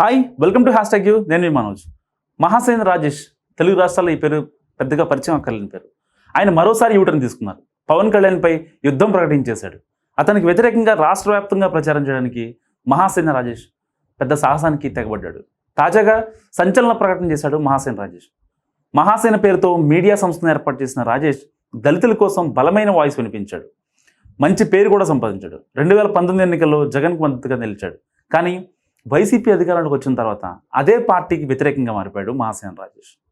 Hi welcome to hashtag U నేను మీ మనోజ్. మహాసేన రాజేష్ తెలుగు రాష్ట్రాల్లో ఈ పేరు పెద్దగా పరిచయం అక్కర్లేని పేరు. ఆయన మరోసారి యూటర్న్ తీసుకున్నారు. పవన్ కళ్యాణ్పై యుద్ధం ప్రకటించేశాడు. అతనికి వ్యతిరేకంగా రాష్ట్ర వ్యాప్తంగా ప్రచారం చేయడానికి మహాసేన రాజేష్ పెద్ద సాహసానికి తెగబడ్డాడు. తాజాగా సంచలన ప్రకటన చేశాడు మహాసేన రాజేష్. మహాసేన పేరుతో మీడియా సంస్థను ఏర్పాటు చేసిన రాజేష్ దళితుల కోసం బలమైన వాయిస్ వినిపించాడు. మంచి పేరు కూడా సంపాదించాడు. రెండు వేల పంతొమ్మిది ఎన్నికల్లో జగన్కు మద్దతుగా నిలిచాడు. కానీ వైసీపీ అధికారానికి వచ్చిన తర్వాత అదే పార్టీకి వ్యతిరేకంగా మారిపోయాడు మహాసేన రాజేష్.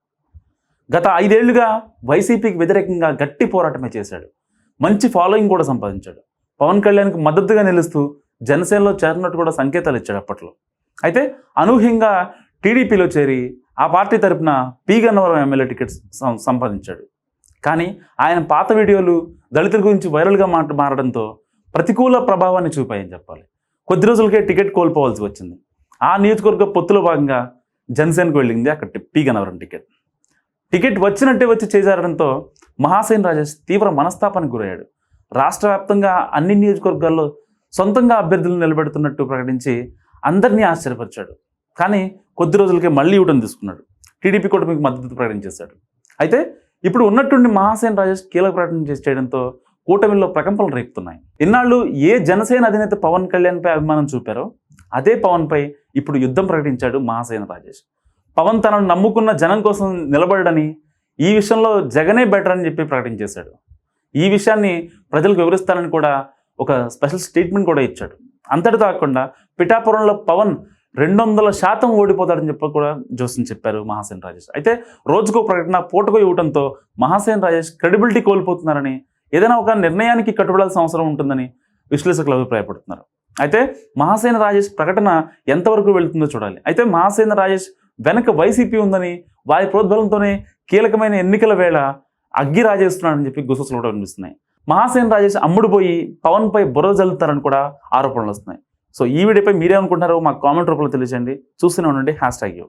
గత ఐదేళ్ళుగా వైసీపీకి వ్యతిరేకంగా గట్టి పోరాటమే చేశాడు. మంచి ఫాలోయింగ్ కూడా సంపాదించాడు. పవన్ కళ్యాణ్కి మద్దతుగా నిలుస్తూ జనసేనలో చేరినట్టు కూడా సంకేతాలు ఇచ్చాడు అప్పట్లో. అయితే అనూహ్యంగా టీడీపీలో చేరి ఆ పార్టీ తరపున పీగన్నవరం ఎమ్మెల్యే టికెట్స్ సం- సంపాదించాడు. కానీ ఆయన పాత వీడియోలు దళితుల గురించి వైరల్గా మాట మారడంతో ప్రతికూల ప్రభావాన్ని చూపాయని చెప్పాలి. కొద్ది రోజులకే టికెట్ కోల్పోవాల్సి వచ్చింది. ఆ నియోజకవర్గ పొత్తులో భాగంగా జనసేనకు వెళ్ళింది అక్కడ టి- పి టికెట్. టికెట్ వచ్చినట్టే వచ్చి చేజారడంతో మహాసేన్ రాజేష్ తీవ్ర మనస్తాపానికి గురయ్యాడు. రాష్ట్ర వ్యాప్తంగా అన్ని నియోజకవర్గాల్లో సొంతంగా అభ్యర్థులను నిలబెడుతున్నట్టు ప్రకటించి అందరినీ ఆశ్చర్యపరిచాడు. కానీ కొద్ది రోజులకే మళ్ళీ ఇవ్వడం తీసుకున్నాడు. టీడీపీ కూడా మీకు మద్దతు ప్రకటించేశాడు. అయితే ఇప్పుడు ఉన్నట్టుండి మహాసేన్ రాజేష్ కీలక ప్రకటన చేసి చేయడంతో కూటమిలో ప్రకంపనలు రేపుతున్నాయి. ఇన్నాళ్ళు ఏ జనసేన అధినేత పవన్ కళ్యాణ్పై అభిమానం చూపారో అదే పవన్పై ఇప్పుడు యుద్ధం ప్రకటించాడు మహాసేన రాజేష్. పవన్ తనను నమ్ముకున్న జనం కోసం నిలబడని ఈ విషయంలో జగనే బెటర్ అని చెప్పి ప్రకటించేశాడు ఈ విషయాన్ని ప్రజలకు వివరిస్తానని కూడా ఒక స్పెషల్ స్టేట్మెంట్ కూడా ఇచ్చాడు. అంతటి కాకుండా పిఠాపురంలో పవన్ రెండు వందల శాతం ఓడిపోతాడని చెప్పి కూడా జోస్యం చెప్పారు మహాసేన్ రాజేష్. అయితే రోజుకో ప్రకటన పూటకో ఇవ్వడంతో మహాసేన్ రాజేష్ క్రెడిబిలిటీ కోల్పోతున్నారని ఏదైనా ఒక నిర్ణయానికి కట్టుబడాల్సిన అవసరం ఉంటుందని విశ్లేషకులు అభిప్రాయపడుతున్నారు. అయితే మహాసేన రాజేష్ ప్రకటన ఎంతవరకు వెళ్తుందో చూడాలి. అయితే మహాసేన రాజేష్ వెనక వైసీపీ ఉందని వారి ప్రోద్బలంతోనే కీలకమైన ఎన్నికల వేళ అగ్గి రాజేస్తున్నాడని చెప్పి గుసగుసలు కూడా వినిపిస్తున్నాయి. మహాసేన రాజేష్ అమ్ముడు పోయి పవన్పై బుర్ర జల్లుతారని కూడా ఆరోపణలు వస్తున్నాయి. సో ఈ వీడియోపై మీరేమనుకుంటున్నారో మాకు కామెంట్ రూపంలో తెలియజేయండి. చూస్తూనే ఉండండి. Hashtag U.